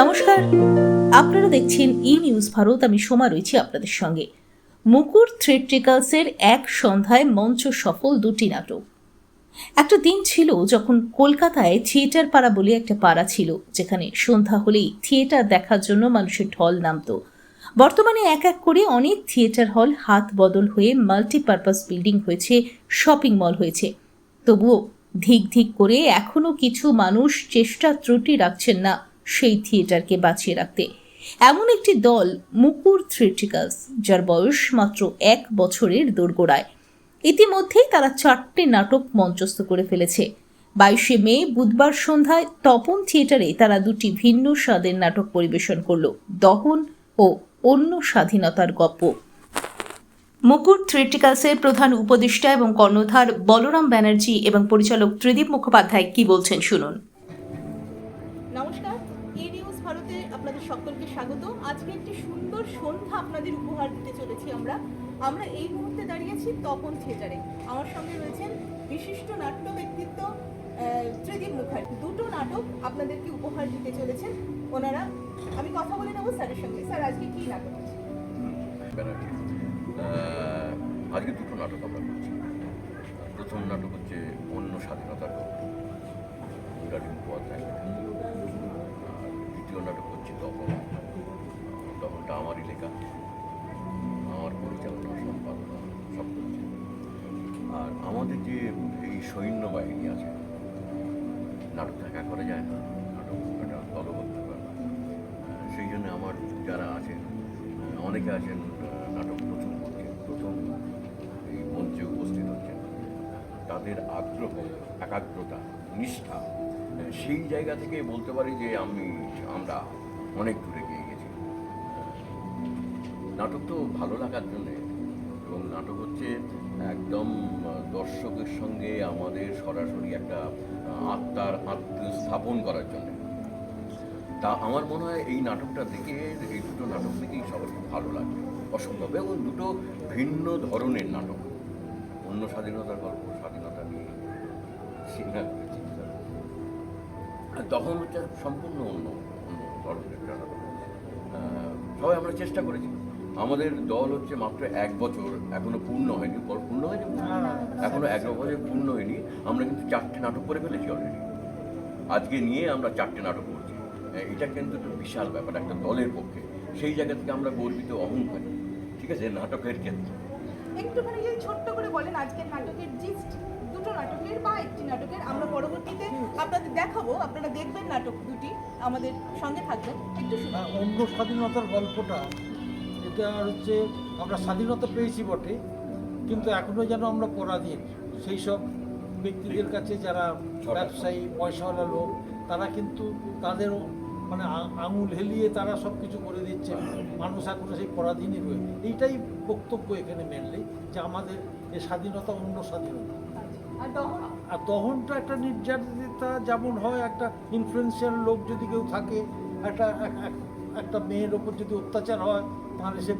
নমস্কার। আপনারা দেখছেন ই নিউজ ভারত, আমি সোমা রয়েছি আপনাদের সঙ্গে। মুকুর থ্রেট্রিকালসের এক সন্ধ্যায় মঞ্চ সফল দুটি নাটক। একটা দিন ছিল যখন কলকাতায় থিয়েটার পাড়া বলে একটা পাড়া ছিল, যেখানে সন্ধ্যা হলেই থিয়েটার দেখার জন্য মানুষের ঢল নামতো। বর্তমানে এক এক করে অনেক থিয়েটার হল হাত বদল হয়ে মাল্টিপারপাস বিল্ডিং হয়েছে, শপিং মল হয়েছে। তবুও ধিক ধিক করে এখনও কিছু মানুষ চেষ্টা ত্রুটি রাখছেন না। সেই থিয়েটারকে বাঁচিয়ে রাখতে। এমন একটি দল, মুকুর থ্রিটিকালস যার বয়স মাত্র এক বছরের দোরগোড়ায়। ইতিমধ্যেই তারা চারটে নাটক মঞ্চস্থ করে ফেলেছে। বাইশে মে, বুধবার সন্ধ্যায় তপন থিয়েটারে তারা দুটি ভিন্ন স্বাদের নাটক পরিবেশন করল, দহন ও অন্য স্বাধীনতার গপ্প। মুকুট থ্রিটিকালসের প্রধান উপদেষ্টা এবং কর্ণধার বলরাম ব্যানার্জি এবং পরিচালক ত্রিদীপ মুখোপাধ্যায় কি বলছেন শুনুন। স্বাগত। আজকে একটি সুন্দর সন্ধ্যা আপনাদের উপহার দিতে চলেছি আমরা। আমরা এই মুহূর্তে দাঁড়িয়েছি তপন থিয়েটারে। আমার সঙ্গে রয়েছেন বিশিষ্ট নাট্য ব্যক্তিত্ব ত্রিদীপ মুখার্জি। দুটো নাটক আপনাদেরকে উপহার দিতে চলেছেন ওনারা। আমি কথা বলে নেব স্যারের সঙ্গে। স্যার, আজকে কি নাটক আজকে দুটো নাটক আমরা করছি। প্রথম নাটক হচ্ছে অন্য স্বাধীনতার গল্প। দ্বিতীয় নাটক হচ্ছে তখন। তখনটা আমারই লেখা। আমার পরিচালনা, সম্পাদনা, সব করছে। আর আমাদের যে এই সৈন্যবাহিনী আছে, নাটক দেখা করা যায় না, নাটক একটা দলবদ্ধ সেই জন্য আমার যারা আছেন, অনেকে আছেন নাটক প্রথম করছেন, প্রথম এই মঞ্চে উপস্থিত হচ্ছেন। তাদের আগ্রহ, একাগ্রতা নিষ্ঠা। সেই জায়গা থেকে বলতে পারি যে আমি, আমরা অনেক দূরে গিয়ে গেছি। নাটক তো ভালো লাগার জন্যে। এবং নাটক হচ্ছে একদম দর্শকের সঙ্গে আমাদের সরাসরি একটা আত্মার আত্মস্থাপন করার জন্য। তা আমার মনে হয় এই নাটকটা দেখে এই দুটো নাটক দেখেই সবার খুব ভালো লাগবে। অসম্ভব। এবং দুটো ভিন্ন ধরনের নাটক। অন্য স্বাধীনতার গল্প, স্বাধীনতা নিয়ে। তখন হচ্ছে সম্পূর্ণ অন্য ধরনের সবাই আমরা চেষ্টা করেছি। আমাদের দল হচ্ছে মাত্র এক বছর এখনও পূর্ণ হয়নি বল পূর্ণ হয়নি? এখনও এক বছর পূর্ণ হয়নি। আমরা কিন্তু চারটে নাটক করে ফেলেছি অলরেডি আজকে নিয়ে আমরা চারটে নাটক করছি। এটা কিন্তু একটা বিশাল ব্যাপার একটা দলের পক্ষে। সেই জায়গা থেকে আমরা গর্বিত অহংকারী ঠিক আছে? নাটকের ক্ষেত্রে। একটুখানি যদি ছোট্ট করে বলেন আজকের নাটকের জিস্ট দুটো নাটকের বা একটি নাটকের আমরা পরবর্তীতে আপনাদের দেখাবো। আপনারা দেখবেন নাটক দুটি আমাদের সঙ্গে থাকবেন একটু অন্য স্বাধীনতার গল্পটা এটা হচ্ছে আমরা স্বাধীনতা পেয়েছি বটে কিন্তু এখনও যেন আমরা পরাধীন। সেই সব ব্যক্তিদের কাছে যারা ব্যবসায়ী পয়সাওয়ালা লোক তারা কিন্তু তাদের মানে আঙুল হেলিয়ে তারা সব কিছু করে দিচ্ছে। মানুষ এখনও সেই পরাধীনই রয়ে এইটাই বক্তব্য এখানে মেনলি যে আমাদের এই স্বাধীনতা অন্য স্বাধীনতা। আর দহনটা একটা নির্যাতিতা যেমন হয় একটা ইনফ্লুয়েন্সিয়াল লোক যদি কেউ থাকে একটা এক- এক- একটা মেয়ের ওপর যদি অত্যাচার হয় তাহলে সে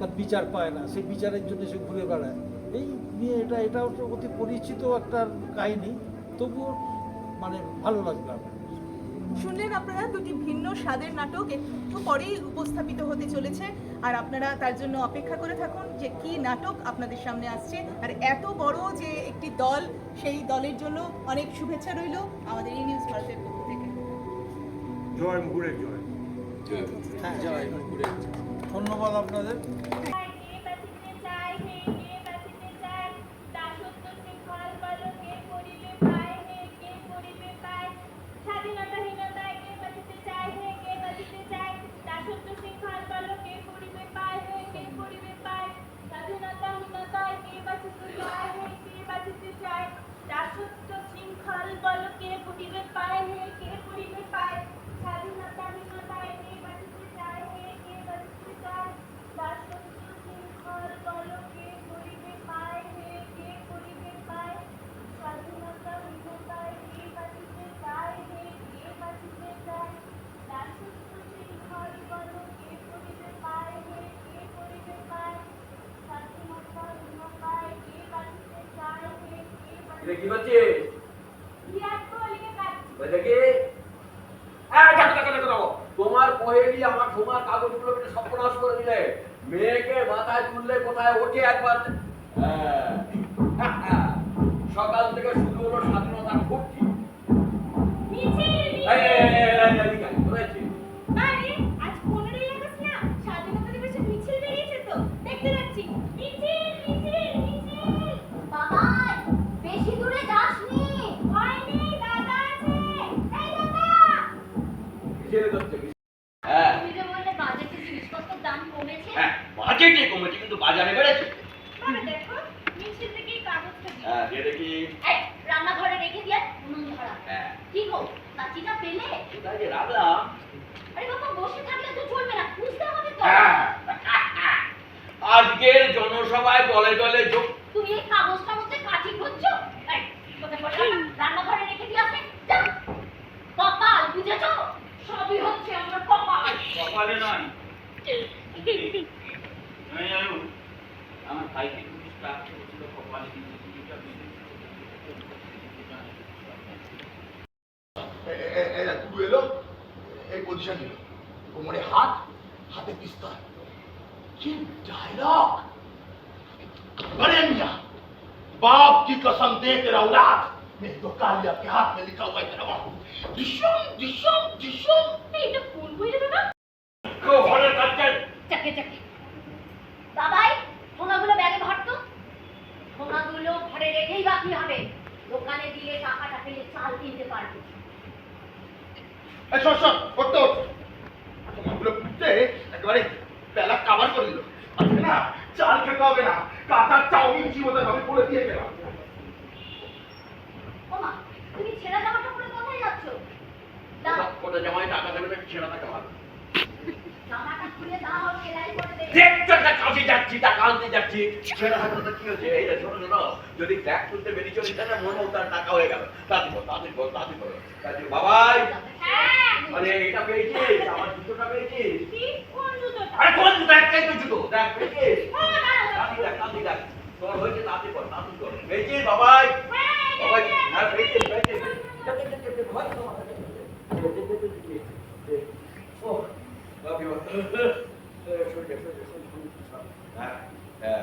তার বিচার পায় না সেই বিচারের জন্য সে ঘুরে বেড়ায়। এই নিয়ে এটা এটা অতি পরিচিত একটা কাহিনী তবুও মানে ভালো লাগবে আমার। শুনলেন আপনারা দুটি ভিন্ন স্বাদের নাটক একটু পরেই উপস্থাপিত হতে চলেছে। আর আপনারা তার জন্য অপেক্ষা করে থাকুন যে কি নাটক আপনাদের সামনে আসছে। আর এত বড় যে একটি দল সেই দলের জন্য অনেক শুভেচ্ছা রইল আমাদের এই নিউজ ভারতের পক্ষ থেকে। জয় মুগুরের জয়। ধন্যবাদ আপনাদের। স্বাধীনতাহীনতায় কে বাঁচিতে চায় হে কে বাঁচিতে চায় দাসত্ব শৃঙ্খল স্বাধীনতাহীনতায় কে বাঁচিতে চায় হে কে বাঁচিতে চায় দাসত্ব শৃঙ্খল বলো এটা কি হচ্ছে তোমার কোহেলি আমার তোমার কাগজগুলোকে সর্বনাশ করে দিলে। মেয়েকে মাথায় তুললে কোথায় ওঠে একবার এই পজিশন নিল কোমরে হাত হাতে পিস্তল কি डायलॉग बड़े मियां बाप की कसम दे तेरा औलाद मेरे तो कालिया के हाथ में लिखा हुआ है तेरा बाप दिशम दिशम दिशम এই, এটা কোন বই রে বাবা ঘরের কাছে চাকে চাকে বাবাই সোনাগুলো ব্যাগে ভর তো সোনাগুলো ঘরে রেখেই বাকি হবে দোকানে দিয়ে টাকাটা পেলে চাল কিনতে পারবে এই সর সর করতে যাচ্ছি ছেড়ে কি হচ্ছে এই যে শোনো শোনো যদি ব্যাগ তুলতে বেরিয়ে চলে যায় না মনে তার টাকা হয়ে গেল। তাড়াতাড়ি বল তাড়াতাড়ি বল তাড়াতাড়ি বল। তাড়াতাড়ি বাবাই! হ্যাঁ। আরে এটা পেয়েছিস? আমার জুতোটা পেয়েছিস? আরে কোন জুতো? একটাই তো জুতো। দেখ পেয়েছিস? দেখ তাড়াতাড়ি দেখ। তোর হয়েছে তাড়াতাড়ি কর তাড়াতাড়ি কর। পেয়েছিস বাবাই? বাবাই হ্যাঁ পেয়েছিস পেয়েছিস। ও, যা। হ্যাঁ, হ্যাঁ,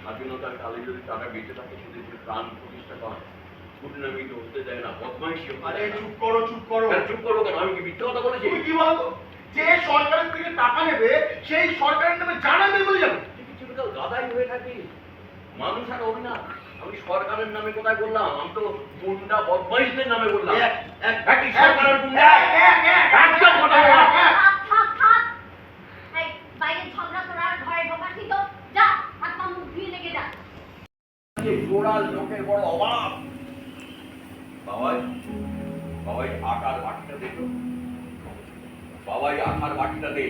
স্বাধীনতার কালে যদি তারা বেঁচে থাকে সেদেশের প্রাণ প্রতিষ্ঠা করে পূর্ণামী হতে দেয় না বদমাইশি আরে চুপ করো চুপ করো চুপ করব কেন আমি কি মিথ্যে কথা বলেছি কি বলতো যে সরকারের থেকে টাকা নেবে সেই সরকারের নামে জানাবে বলে যাবে চিরকাল গাদাই হয়ে থাকি মানুষ আর হবি না আমি সরকারের নামে কোথায় বললাম আমি তো গুন্ডা বদমাইশদের নামে বললাম এক, এক, সরকারের গুন্ডা এক, এক, এক, একদম কথা বলা থাক থাক থাক এই বাইরে ঝগড়া করার ঘরে ঢোকাচ্ছি তো যা হাত পা মুখ ধুয়ে লেগে যা যে জোড়াল লোকের বড় অভাব বাবাই বাবাই, আকার বাটিটা দেখো বাবাই আখার বাটিটা দে।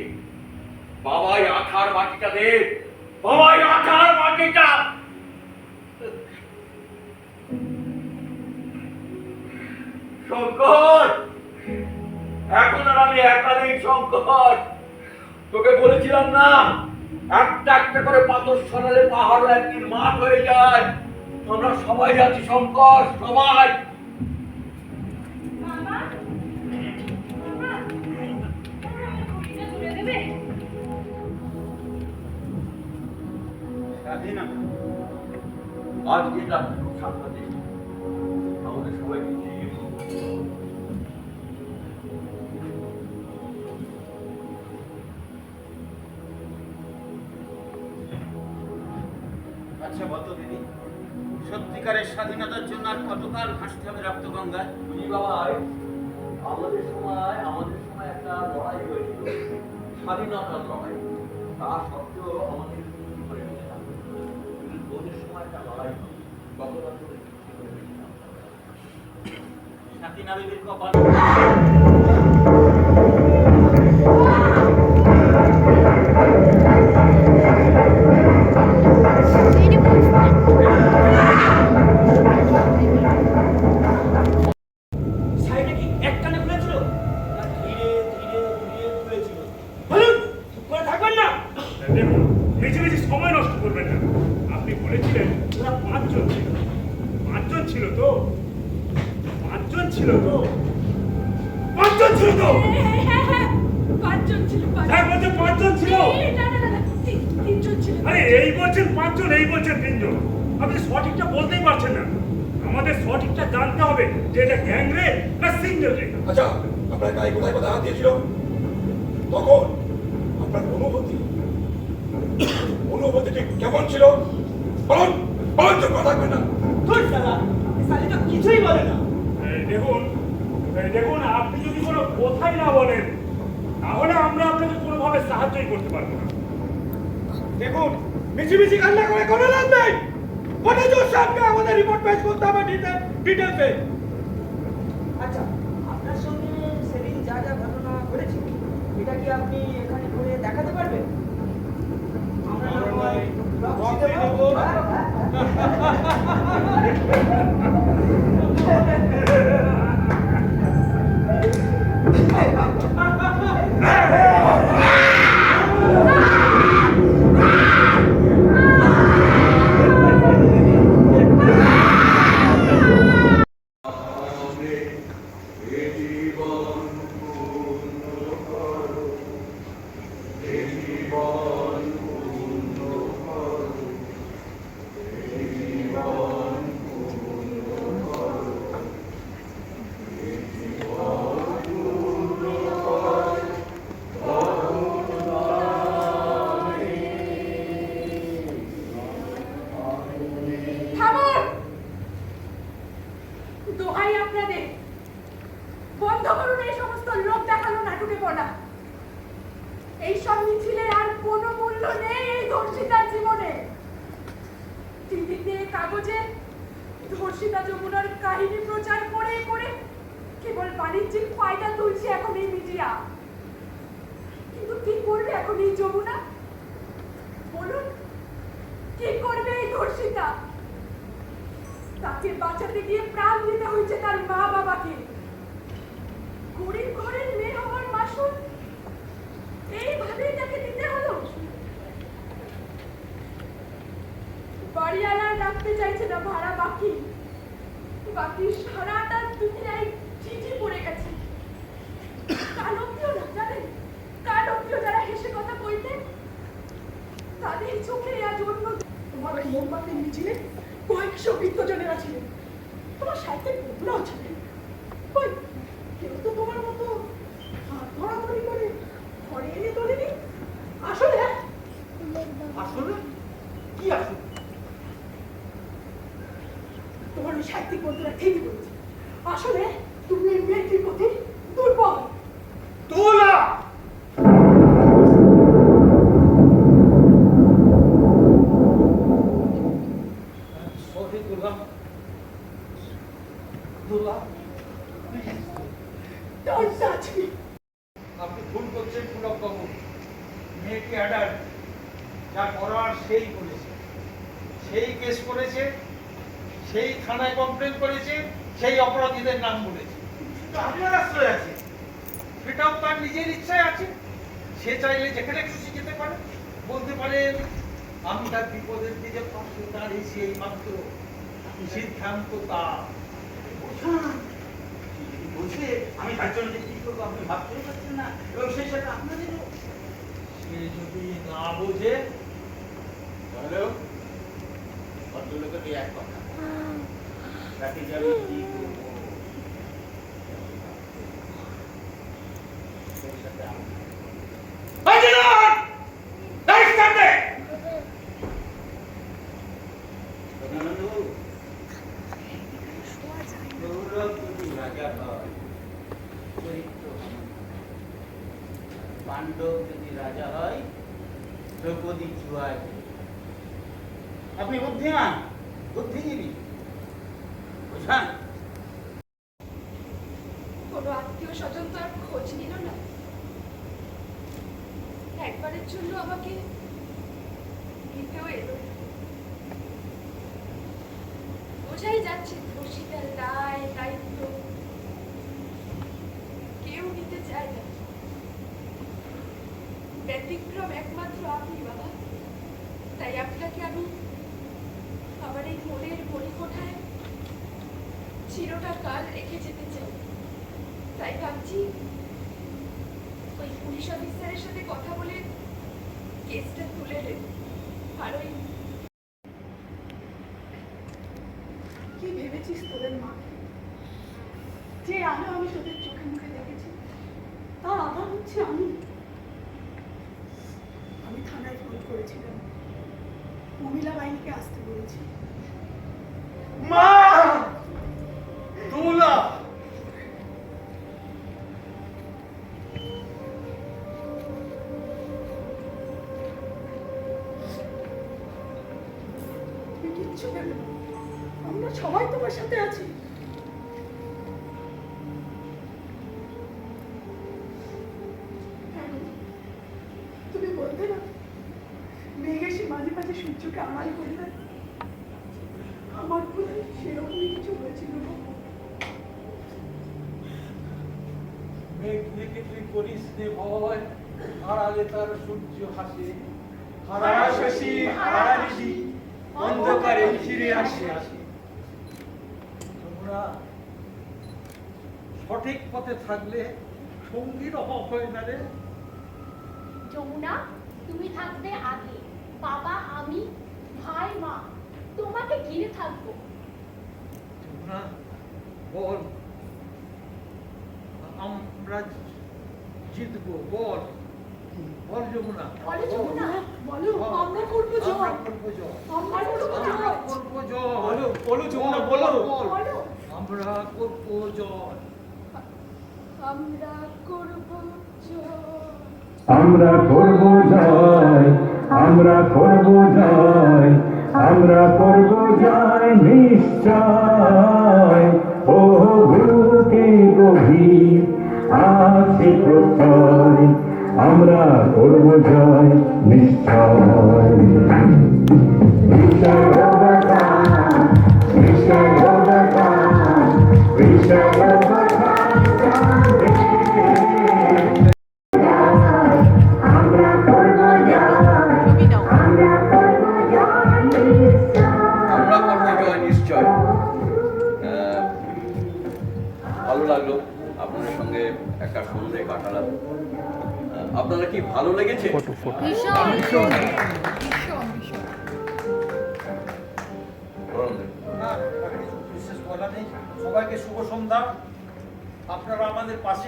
বাবাই আখার বাটিটা দে। বাবাই আখার বাটিটা শঙ্কর, এখন আর আমি একাধিক শঙ্কর। তোকে বলেছিলাম না, একটা একটা করে পাথর সরালে পাহাড় একদিন মাঠ হয়ে যায়। আমরা সবাই আছি? শঙ্কর সবাই আজকে আমাদের সবাইকে আচ্ছা বলতো দিদি। সত্যিকারের স্বাধীনতার জন্য আর কতকাল ভাসতে হবে রক্তগঙ্গায়? বুঝি বাবাই আমাদের সময় আমাদের সময় একটা লড়াই হয়েছিল। স্বাধীনতার লড়াই। তা সত্ত্বেও আমাদের কি করে বেঁচে কিন্তু তোদের সময় একটা লড়াই করে সাকিনা বিবির কপাল। বলুন তো কথা থাকবে না ধুর শালা, শালি তো কিছুই বলে না। দেখুন দেখুন আপনি যদি কোনো কথাই না বলেন তাহলে আমরা আপনাকে কোনোভাবে সাহায্যই করতে পারব না। দেখুন মিছিমিছি কান্না করে কোনো লাভ নেই। ফটেজোর সামনে আমাদের রিপোর্ট পেশ করতে হবে ডিটেল ডিটেলসে আচ্ছা আপনার সঙ্গে সেদিন যা যা ঘটনা ঘটেছে এটা কি আপনি এখানে ঘুরে দেখাতে পারবেন? আমরা না হয় প্রক্সি বন্ধ করুন এই সমস্ত লোক দেখানো নাটকে পড়া। এই সব মিছিলের আর কোনো মূল্য নেই এই ধর্ষিতার জীবনে। টিভিতে কাগজে ধর্ষিতা যমুনার কাহিনী প্রচার করে করে কেবল বাণিজ্যিক ফায়দা তুলছে এখন এই মিডিয়া। কিন্তু কি করবে এখন এই যমুনা? বলুন, কি করবে এই ধর্ষিতা? তাকে বাঁচাতে গিয়ে প্রাণ দিতে হয়েছে তার মা বাবাকে গরিব ঘরের মেয়ে হওয়ার জানেন? কালপ্রিয় যারা হেসে কথা বলতেন তাদের চোখে আজ অন্য তোমার ওই মোমবাতির মিছিলে ছিলেন তোমার সাহিত্যের বন্ধুরাও ছিলেন আসলে আপনি পারছেন না এবং সেই সাথে আপনাদেরও এক কথা প্রধানবাবু, গৌরব যদি রাজা হয় চরিত্র হবে। পাণ্ডব যদি রাজা হয় আপনি বুদ্ধিমান, বুদ্ধিজীবী। বুঝান কোনো আত্মীয় স্বজন তো আর খোঁজ নিল না। একবারের আমাকে নিতেও বোঝাই যাচ্ছে দায় দায়িত্ব। কেউ নিতে চায় না। ব্যতিক্রম একমাত্র আপনি, বাবা। তাই আপনাকে আমি আমার এই মনের মণিকোঠায় চিরটা কাল রেখে যেতে চাই। তাই ভাবছি ওই পুলিশ অফিসারের সাথে কথা বলে কেসটা তুলে নেব। ভালোই কি ভেবেছিস তোদের মা? যে আলো আমি তোদের চোখে মুখে দেখেছি, তার আধার হচ্ছে আমি? করেছিলাম মহিলা বাহিনীকে আসতে বলেছি। মা! দোলা। আমরা সবাই তোমার সাথে আছি। হ্যাঁ তুমি বলতে না। মেঘ এসে মাঝে মাঝে সূর্যকে আড়াল করে দেয়। আমার বোধ হয় সেরকমই কিছু হয়েছিল মেঘ তুই করিস নে ভয়। আড়ালে তার সূর্য হাসে হারা শশী হারা নিশি অন্ধকারে ফিরে আসে। আসে। তোমরা সঠিক পথে থাকলে সঙ্গীর অভাব হয় না রে। যমুনা তুমি থাকবে আগে। বাবা আমি ভাই মা তোমাকে ঘিরে থাকব। বল। আমরা জিতবো বল। বল যমুনা। বলো যমুনা বলো। আমরা করব জয় আমরা করব জয় আমরা করব জয় বলো, বলো যমুনা, বলো। বলো। আমরা করব জয় আমরা করব জয় আমরা করব জয় আমরা করব জয়, আমরা করব জয় নিশ্চয়। ও গুরুকে আছে প্রত্যয়, আমরা করব জয় নিশ্চয়। নিশ্চয়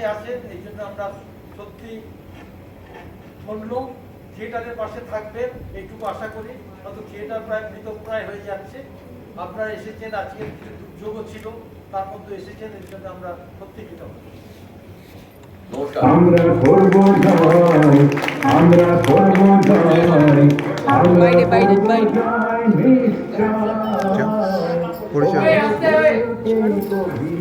পাশে আছেন এই জন্য আমরা সত্যি ধন্য থিয়েটারের পাশে থাকবেন এইটুকু আশা করি। হয়তো থিয়েটার প্রায় মৃতপ্রায় হয়ে যাচ্ছে। আপনারা এসেছেন আজকে কিছু দুর্যোগও ছিল তার মধ্যে এসেছেন এই জন্য আমরা সত্যি কৃতজ্ঞ। আমরা করব জয় আমরা করব জয় আমরা করব জয় এই,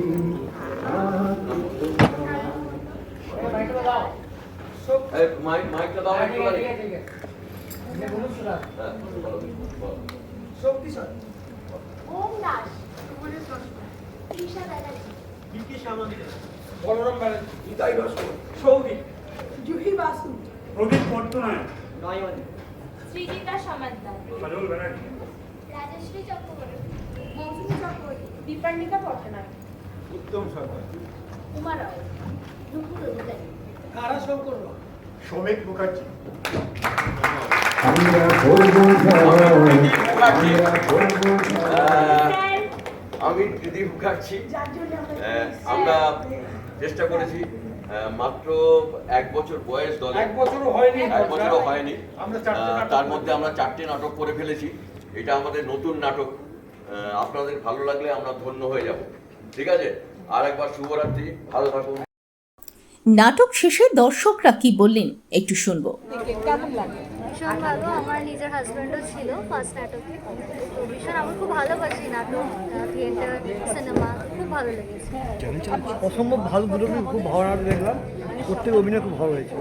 মাইকটা দাও। হ্যাঁ, বলো, বলো। ওম দাস তৃষা ব্যানার্জি। বলরাম ব্যানার্জি। নিতাই বাসু। সৌভিক জুহি বাসু। প্রদীপ পট্টনায়ক। সৃজিতা সমাদ্দার সজল ব্যানার্জি। রাজশ্রী চক্রবর্তী। মৌসুমী চক্রবর্তী। দীপান্বিতা পট্টনায়ক। উত্তম সরকার। উমা রায় নুপুর অধিকারী কারা শঙ্কর শ্রমিক মুখার্জি আমি দিদি মুখার্জি আমরা চেষ্টা করেছি মাত্র এক বছর বয়স দলে। এক বছরও হয়নি এক বছরও হয়নি। নাটক তার মধ্যে আমরা চারটে নাটক করে ফেলেছি। এটা আমাদের নতুন নাটক। আপনাদের ভালো লাগলে আমরা ধন্য হয়ে যাব। ঠিক আছে? আর একবার শুভরাত্রি। ভালো থাকুন। নাটক শেষে দর্শকরা কি বললেন একটু শুনব। ভীষণ ভালো আমার নিজের হাজব্যান্ডও ছিল ফার্স্ট নাটকে। তো ভীষণ আমার খুব ভালোবাসি নাটক থিয়েটার সিনেমা খুব ভালো লেগেছে। অসম্ভব ভালো দুটো খুব ভালো নাটক দেখলাম প্রত্যেক অভিনয় খুব ভালো হয়েছে।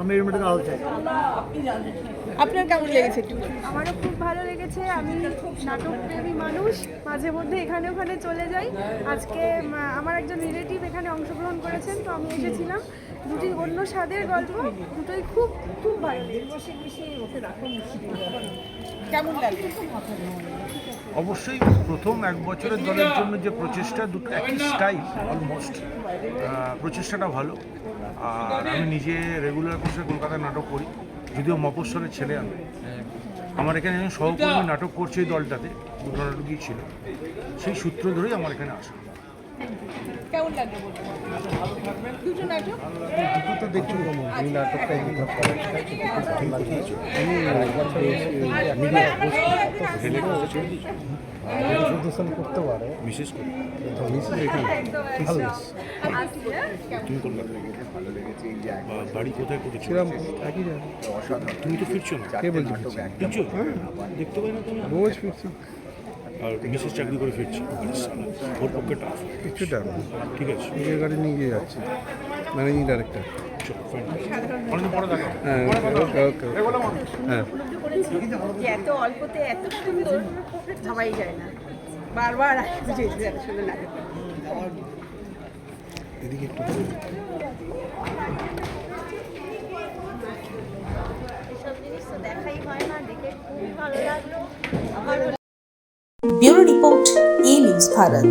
আমি এর মধ্যে আলো চাই। আপনার কেমন লেগেছে একটু। আমারও খুব ভালো লেগেছে। আমি নাটক প্রেমী মানুষ মাঝে মধ্যে এখানে ওখানে চলে যাই। আজকে আমার একজন রিলেটিভ এখানে অংশগ্রহণ করেছেন তো আমি এসেছিলাম। দুটি অন্য স্বাদের গল্প দুটোই খুব খুব ভালো লেগেছে। কেমন লাগল অবশ্যই প্রথম এক বছরের দলের জন্য যে প্রচেষ্টা দুটো একই স্টাইল অলমোস্ট প্রচেষ্টাটা ভালো। আর আমি নিজে রেগুলার বসে কলকাতায় নাটক করি। যদিও মফস্বরের ছেলে আমি। আমার এখানে একজন সহকর্মী নাটক করছে এই দলটাতে দুটো নাটকই ছিল। সেই সূত্র ধরেই আমার এখানে আসা। কেমন লাগল বলুন? দুটো নাটক? দুটো তো দেখছি এই নাটকটা করতে পারে বিশেষ করে। ভালো তুমি কলকাতা বাড়ি কোথায় করেছ একই তুমি তো ফিরছো না? কে বলছো ফিরছো? দেখতে পাই না তুমি রোজ ফিরছি। আর বিশেষ চাকরি করে ফিরছি? ওর পক্ষে টাফ কিছুটা ঠিক আছে। নিজের গাড়ি নিয়ে গিয়ে যাচ্ছি। ম্যানেজিং ডাইরেক্টর হ্যাঁ ওকে ওকে হ্যাঁ। এত অল্পতে এত সুন্দর ভাবাই যায় না। বারবার এদিকে একটু দেখাই bureau report E news Bharat.